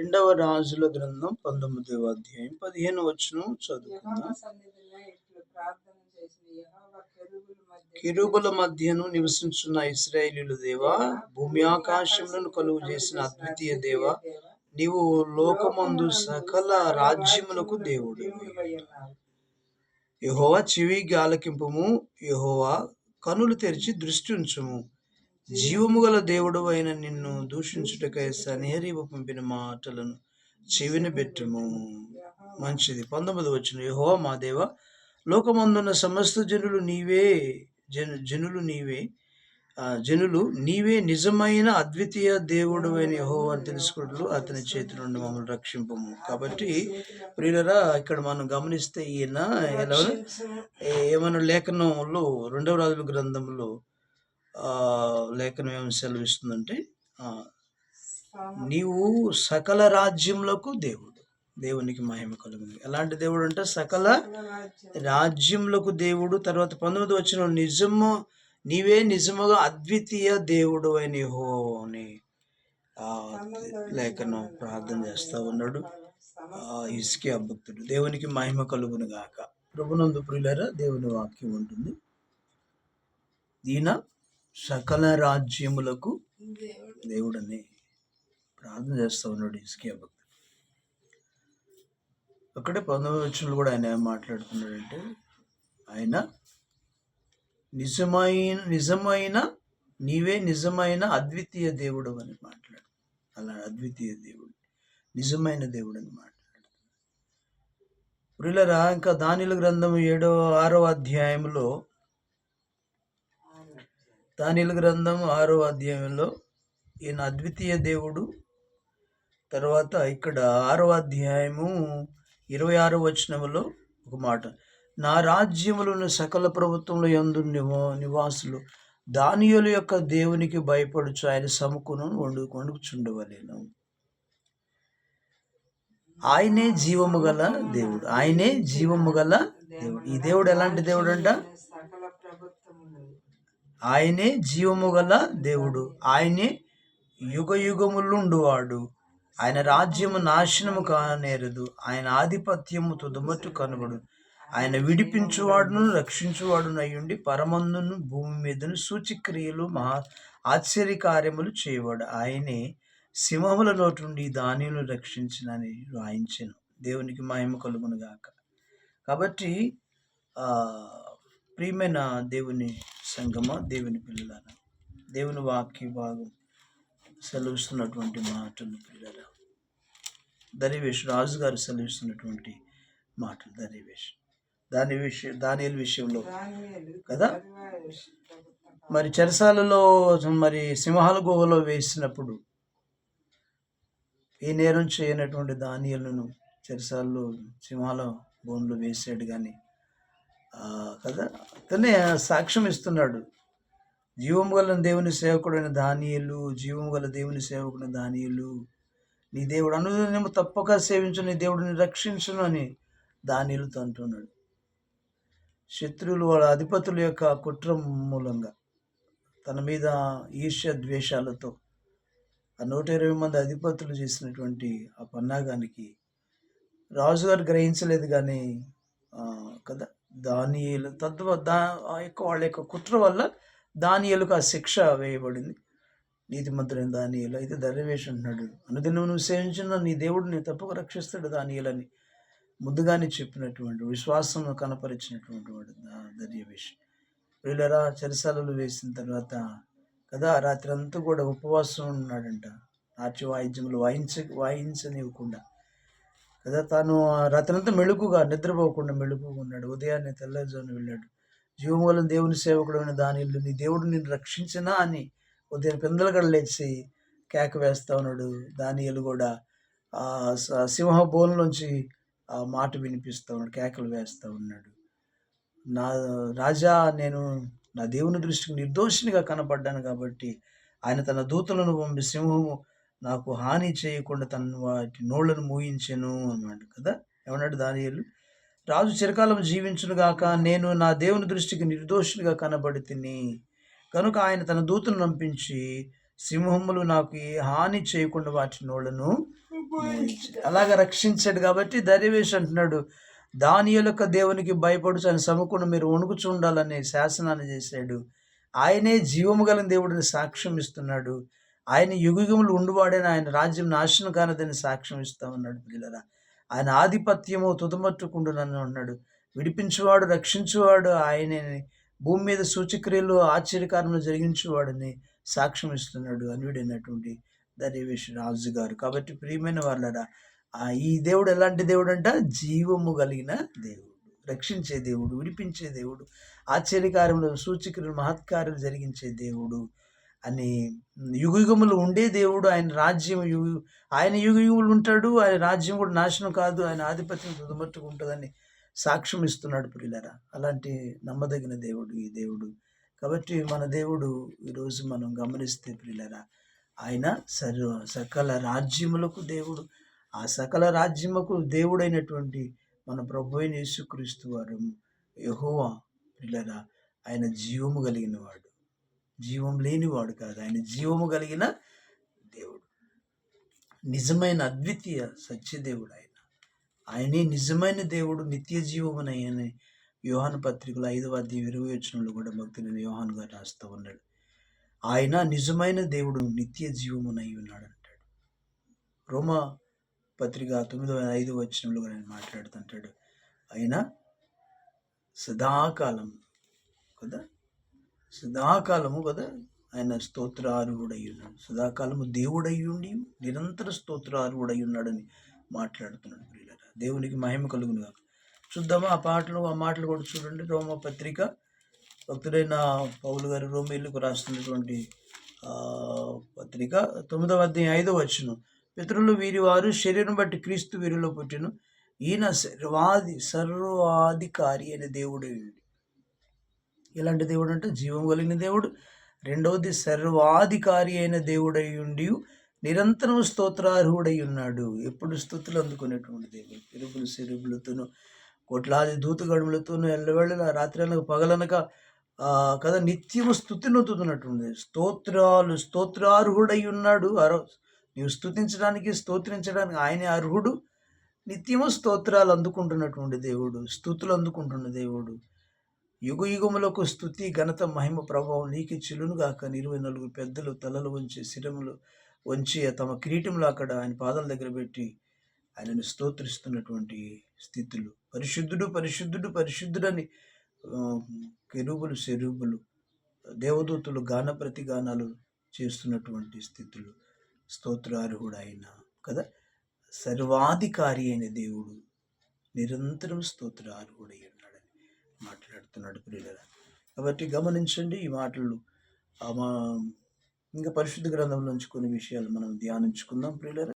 రెండవ రాజుల గ్రంథం పంతొమ్మిదవ అధ్యాయం పదిహేను వచ్చును చదువుకుందాం కెరూబుల మధ్య కిరుబుల మధ్యను నివసించున్న ఇస్రాయేలీలు దేవా భూమి ఆకాశములను కలుగు చేసిన అద్వితీయ దేవా నీవు లోకమందు సకల రాజ్యములకు దేవుడు. యహోవా చెవి ఆలకింపము యహోవా కనులు తెరిచి దృష్టి ఉంచుము జీవముగల దేవుడు అయిన నిన్ను దూషించుటకై సనేరీవ పంపిన మాటలను చెవిన పెట్టుము. మంచిది. పంతొమ్మిది వచ్చిన యహో మా దేవ లోకమందున్న సమస్త జనులు నీవే జను జనులు నీవే జనులు నీవే నిజమైన అద్వితీయ దేవుడు అయిన యహో అని తెలుసుకుంటూ అతని చేతి నుండి మమ్మల్ని రక్షింపము. కాబట్టి ప్రియులరా ఇక్కడ మనం గమనిస్తే ఈయన ఎలా లేఖనంలో రెండవ రాజుల గ్రంథంలో లేఖనం ఏమి సెలవిస్తుందంటే ఆ, నీవు సకల రాజ్యములకు దేవుడు దేవునికి మహిమ కలుగును. ఎలాంటి దేవుడు అంటే సకల రాజ్యం రాజ్యములకు. దేవుడు. తర్వాత పంతొమ్మిది వచ్చిన నిజము నీవే నిజముగా అద్వితీయ దేవుడు అయిన యెహోవాని ఆ లేఖనం ప్రార్థన చేస్తా ఉన్నాడు. ఆ ఇసుకే భక్తుడు. దేవునికి మహిమ కలుగును గాక. ప్రభునందు ప్రియులరా దేవుని వాక్యం ఉంటుంది. ఈయన సకల రాజ్యములకు దేవుడు. దేవుడని ప్రార్థన చేస్తా ఉన్నాడు ఇసుకే భక్తుడు. అక్కడే పంతొమ్మిది వచ్చిన కూడా ఆయన ఏం మాట్లాడుతున్నాడంటే ఆయన నిజమైన నిజమైన నీవే నిజమైన అద్వితీయ దేవుడు అని మాట్లాడు. అలా అద్వితీయ దేవుడు నిజమైన దేవుడు అని మాట్లాడు. ప్రియులరా ఇంకా దానిల గ్రంథం ఏడో ఆరో అధ్యాయంలో దానిల గ్రంథం ఆరో అధ్యాయంలో ఈయన అద్వితీయ దేవుడు. తర్వాత ఇక్కడ ఆరో అధ్యాయము ఇరవై ఆరో వచనములో ఒక మాట. నా రాజ్యములను సకల ప్రభుత్వంలో ఎందు నివా నివాసులు దానియుల యొక్క దేవునికి భయపడుచు ఆయన సముకును వండు వండుకుచుండవలేను ఆయనే జీవము గల దేవుడు. ఆయనే జీవము గల దేవుడు. ఈ దేవుడు ఎలాంటి దేవుడు అంట ఆయనే జీవము గల దేవుడు. ఆయనే యుగ యుగములుండువాడు ఆయన రాజ్యము నాశనము కానేరదు. ఆయన ఆధిపత్యము తుదమట్టు కనబడు ఆయన విడిపించువాడును రక్షించువాడును అయ్యుండి పరమందును భూమి మీదను సూచిక్రియలు మహా ఆశ్చర్య కార్యములు చేయవాడు. ఆయనే సింహముల నోటుండి దానిని రక్షించినని రాయించెను దేవునికి మహిమ కలుగును గాక కాబట్టి ప్రియమైన దేవుని సంగమ దేవుని పిల్లలారా? దేవుని వాక్య భాగం సెలవిస్తున్నటువంటి మాటలు పిల్లల దరివేష్ రాజు గారు సెలవిస్తున్నటువంటి మాటలు దరివేష్ దాని విషయం దాని విషయంలో కదా? మరి చెరసాలలో మరి సింహాల గుహలో వేసినప్పుడు ఏ నేరం చేయనటువంటి దానియలను చెరసాలలో సింహాల బోన్లో వేసాడు కానీ ఆ, కదా? అతనే సాక్ష్యం ఇస్తున్నాడు. జీవము గల దేవుని సేవకుడైన దానియులు జీవము గల దేవుని సేవకుడైన దానియులు నీ దేవుడు అనుదినము తప్పక సేవించు నీ దేవుడిని రక్షించును అని దానియలుతో అంటున్నాడు. శత్రువులు వాళ్ళ అధిపతుల యొక్క కుట్ర మూలంగా తన మీద ఈర్ష్య ద్వేషాలతో ఆ నూట ఇరవై మంది అధిపతులు చేసినటువంటి ఆ పన్నాగానికి రాజుగారు గ్రహించలేదు కానీ కదా? దానియలు తద్వ దా ఆ యొక్క వాళ్ళ యొక్క కుట్ర వల్ల దానియలకు ఆ శిక్ష వేయబడింది. నీతిమంతుడైన దానియలు అయితే దర్యవేష్ అంటున్నాడు. అనుదినం నువ్వు సేవించిన నీ దేవుడిని తప్పక రక్షిస్తాడు దానియలని. ముందుగానే చెప్పినటువంటి విశ్వాసం కనపరిచినటువంటి వాడు దా- దర్యవేష్ వీళ్ళరా చరిసాలలు వేసిన తర్వాత కదా రాత్రి అంతా కూడా ఉపవాసం ఉన్నాడంట. నాట్య వాయిద్యములు వాయించ వాయించనివ్వకుండా. కదా తను ఆ రాత్రంతా మెళుకుగా నిద్రపోకుండా మెళుకుగా ఉన్నాడు. ఉదయాన్నే తెల్లజోని వెళ్ళాడు. జీవమూలం దేవుని సేవకుడైన దాని నీ దేవుడు నిన్ను రక్షించినా అని ఉదయం పిందలగడ లేచి కేక వేస్తా ఉన్నాడు దానియలు కూడా. ఆ స- సింహ బోన్లోంచి ఆ మాట వినిపిస్తూ ఉన్నాడు కేకలు వేస్తూ ఉన్నాడు. నా రాజా నేను నా దేవుని దృష్టికి నిర్దోషినిగా కనపడ్డాను కాబట్టి ఆయన తన దూతలను పంపి సింహము నాకు హాని చేయకుండా తన వాటి నోళ్ళను మూయించెను అన్నాడు కదా? ఏమన్నాడు దానియలు? రాజు చిరకాలం జీవించును గాక నేను నా దేవుని దృష్టికి నిర్దోషినిగా కనబడి తిని కనుక ఆయన తన దూతను నంపించి సింహములు నాకు ఏ హాని చేయకుండా వాటి నోళ్ళను అలాగ రక్షించాడు కాబట్టి దరివేష్ అంటున్నాడు. దాని యొక్క దేవునికి భయపడుచు ఆయన సమకుండా మీరు వణుకుచుండాలని శాసనాన్ని చేశాడు. ఆయనే జీవము గల దేవుడిని సాక్ష్యం ఇస్తున్నాడు. ఆయన యుగయుగములు ఉండువాడని ఆయన రాజ్యం నాశనం కానదని సాక్ష్యం ఇస్తా ఉన్నాడు పిల్లరా ఆయన ఆధిపత్యము తుదమట్టుకుండునని ఉన్నాడు విడిపించువాడు రక్షించువాడు ఆయనని భూమి మీద సూచక్రియలు ఆశ్చర్యకారంలో జరిగించేవాడని సాక్ష్యం ఇస్తున్నాడు అనుడైనటువంటి దర్యవేష్ రాజు గారు కాబట్టి ప్రియమైన వాళ్ళరా ఆ ఈ దేవుడు ఎలాంటి దేవుడు అంట జీవము కలిగిన దేవుడు రక్షించే దేవుడు విడిపించే దేవుడు ఆశ్చర్యకారంలో సూచక్రియలు మహత్కార్యం జరిగించే దేవుడు. అని యుగయుగములు ఉండే దేవుడు ఆయన రాజ్యం యుగ ఆయన యుగయుగులు ఉంటాడు ఆయన రాజ్యం కూడా నాశనం కాదు ఆయన ఆధిపత్యం తుదమట్టుకు ఉంటుందని సాక్ష్యం ఇస్తున్నాడు ప్రియులరా. అలాంటి నమ్మదగిన దేవుడు ఈ దేవుడు. కాబట్టి మన దేవుడు ఈరోజు మనం గమనిస్తే ప్రియులరా ఆయన సర్వ సకల రాజ్యములకు దేవుడు. ఆ సకల రాజ్యముకు దేవుడైనటువంటి మన ప్రభు అయిన యేసుక్రీస్తు వారు యహోవా ప్రియులరా ఆయన జీవము కలిగిన వాడు జీవం లేనివాడు కాదు. ఆయన జీవము కలిగిన దేవుడు. నిజమైన అద్వితీయ సత్యదేవుడు ఆయన. ఆయనే నిజమైన దేవుడు నిత్య జీవమునయ్యని యోహాను పత్రికలు ఐదవ అధ్యాయం ఇరవై వచ్చినప్పుడు కూడా భక్తుని యోహాన్ గారు రాస్తూ ఉన్నాడు. ఆయన నిజమైన దేవుడు నిత్య జీవమునై ఉన్నాడు అంటాడు రోమ పత్రిక తొమ్మిదవ ఐదు వచ్చినప్పుడు కూడా ఆయన మాట్లాడుతుంటాడు. ఆయన సదాకాలం కదా? సదాకాలము కదా? ఆయన స్తోత్రార్హుడై ఉన్నాడు సదాకాలము దేవుడయ్యుండి నిరంతర స్తోత్రార్హుడై ఉన్నాడని మాట్లాడుతున్నాడు ప్రియులరా. దేవునికి మహిమ కలుగును కాక చూద్దామా ఆ పాటలు ఆ మాటలు కూడా చూడండి. రోమ పత్రిక. భక్తుడైన పౌలు గారు రోమిలకు రాస్తున్నటువంటి పత్రిక. తొమ్మిదవ అధ్యాయం ఐదవ వచ్చును పితరులు వీరి వారు శరీరం బట్టి క్రీస్తు వీరిలో పుట్టిను. ఈయన సర్వాది సర్వాధికారి అనే దేవుడు ఎలాంటి దేవుడు అంటే జీవం కలిగిన దేవుడు. రెండవది సర్వాధికారి అయిన దేవుడై ఉండి నిరంతరం స్తోత్రార్హుడై ఉన్నాడు. ఎప్పుడు స్థుతులు అందుకునేటువంటి దేవుడు. పిరుపులు సిరుపులతోనూ కోట్లాది దూతగడుములతోనూ ఎల్లవేళ రాత్రి అనక పగలనక కదా నిత్యము స్థుతి అందుతున్నటువంటి స్తోత్రాలు స్తోత్రార్హుడై ఉన్నాడు. అరో నీవు స్థుతించడానికి స్తోత్రించడానికి ఆయనే అర్హుడు. నిత్యము స్తోత్రాలు అందుకుంటున్నటువంటి దేవుడు. స్థుతులు అందుకుంటున్న దేవుడు. యుగ యుగములకు స్థుతి ఘనత మహిమ ప్రభావం నీకు చిలునుగాక. ఇరవై నలుగు పెద్దలు తలలు వంచి శిరములు వంచి తమ కిరీటంలో అక్కడ ఆయన పాదాల దగ్గర పెట్టి ఆయనను స్తోత్రిస్తున్నటువంటి స్థితులు. పరిశుద్ధుడు పరిశుద్ధుడు పరిశుద్ధుడని కెరుబులు శరూబులు దేవదూతులు గాన ప్రతిగానాలు చేస్తున్నటువంటి స్థితులు. స్తోత్రార్హుడు ఆయన కదా? సర్వాధికారి అయిన దేవుడు. నిరంతరం స్తోత్రార్హుడయ్యాడు. మాట్లాడుతున్నాడు ప్రియులరా. కాబట్టి గమనించండి ఈ మాటలు. మా ఇంకా పరిశుద్ధ గ్రంథం నుంచి కొన్ని విషయాలు మనం ధ్యానించుకుందాం ప్రియులరా.